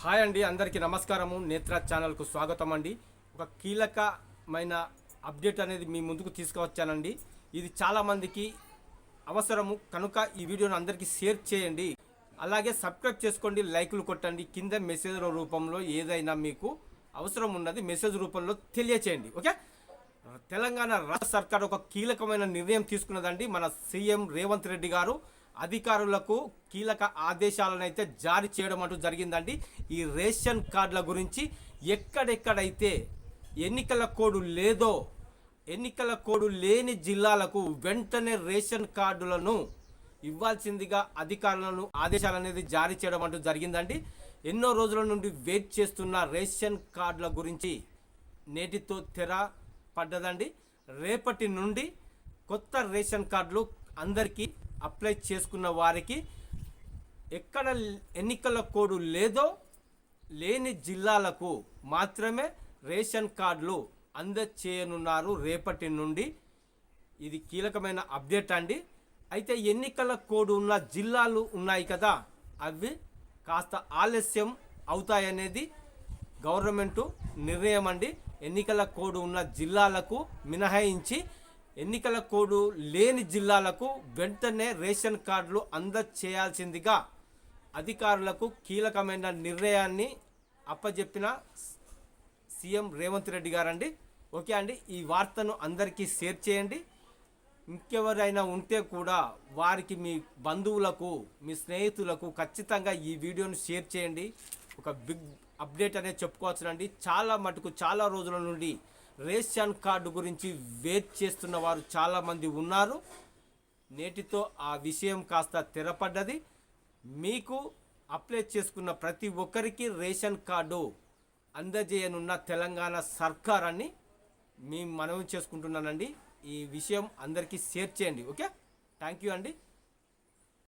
Hi అండి అందరికీ నమస్కారము. నేత్ర ఛానల్కు స్వాగతం అండి. ఒక కీలకమైన అప్డేట్ అనేది మీ ముందుకు తీసుకువచ్చానండి. ఇది చాలామందికి అవసరము. కనుక ఈ వీడియోను అందరికీ షేర్ చేయండి. అలాగే సబ్స్క్రైబ్ చేసుకోండి లైకులు కొట్టండి. కింద మెసేజ్ రూపంలో ఏదైనా మీకు అవసరం ఉన్నది మెసేజ్ రూపంలో తెలియచేయండి. ఓకే? తెలంగాణ రాష్ట్ర సర్కార్ ఒక కీలకమైన నిర్ణయం తీసుకున్నదండి మన సీఎం రేవంత్ రెడ్డి గారు. అధికారులకు కీలక ఆదేశాలను అయితే జారీ చేయడం అంటూ జరిగిందండి. ఈ రేషన్ కార్డుల గురించి ఎక్కడెక్కడైతే ఎన్నికల కోడ్ లేదో ఎన్నికల కోడ్ లేని జిల్లాలకు వెంటనే రేషన్ కార్డులను ఇవ్వాల్సిందిగా అధికారులను ఆదేశాలు అనేది జారీ చేయడం అంటూ జరిగిందండి. ఎన్నో రోజుల నుండి వెయిట్ చేస్తున్న రేషన్ కార్డుల గురించి నేటితో తెర పడ్డదండి. రేపటి నుండి కొత్త రేషన్ కార్డులు అందరికీ అప్లై చేసుకున్న వారికి ఎక్కడ ఎన్నికల కోడ్ లేదో లేని జిల్లాలకు మాత్రమే రేషన్ కార్డులు అందచేయనున్నారు రేపటి నుండి. ఇది కీలకమైన అప్డేట్ అండి. అయితే ఎన్నికల కోడ్ ఉన్న జిల్లాలు ఉన్నాయి కదా అవి కాస్త ఆలస్యం అవుతాయనేది గవర్నమెంటు నిర్ణయం అండి ఎన్నికల కోడ్ ఉన్న జిల్లాలకు మినహాయించి ఎన్నికల కోడ్ లేని జిల్లాలకు వెంటనే రేషన్ కార్డులు అందచేయాల్సిందిగా అధికారులకు కీలకమైన నిర్ణయాన్ని అప్పజెప్పిన సీఎం రేవంత్ రెడ్డి గారండి. ఓకే అండి ఈ వార్తను అందరికీ షేర్ చేయండి. ఇంకెవరైనా ఉంటే కూడా వారికి మీ బంధువులకు మీ స్నేహితులకు ఖచ్చితంగా ఈ వీడియోను షేర్ చేయండి. ఒక బిగ్ అప్డేట్ అనేది చెప్పుకోవచ్చునండి. చాలా మటుకు చాలా రోజుల నుండి రేషన్ కార్డు గురించి వెయిట్ చేస్తున్న వారు చాలామంది ఉన్నారు. నేటితో ఆ విషయం కాస్త తెరపడ్డది. మీకు అప్లై చేసుకున్న ప్రతి ఒక్కరికి రేషన్ కార్డు అందజేయనున్న తెలంగాణ సర్కార్ అని మీ మనవి చేసుకుంటున్నానండి. ఈ విషయం అందరికీ షేర్ చేయండి ఓకే? థ్యాంక్ యూ అండి.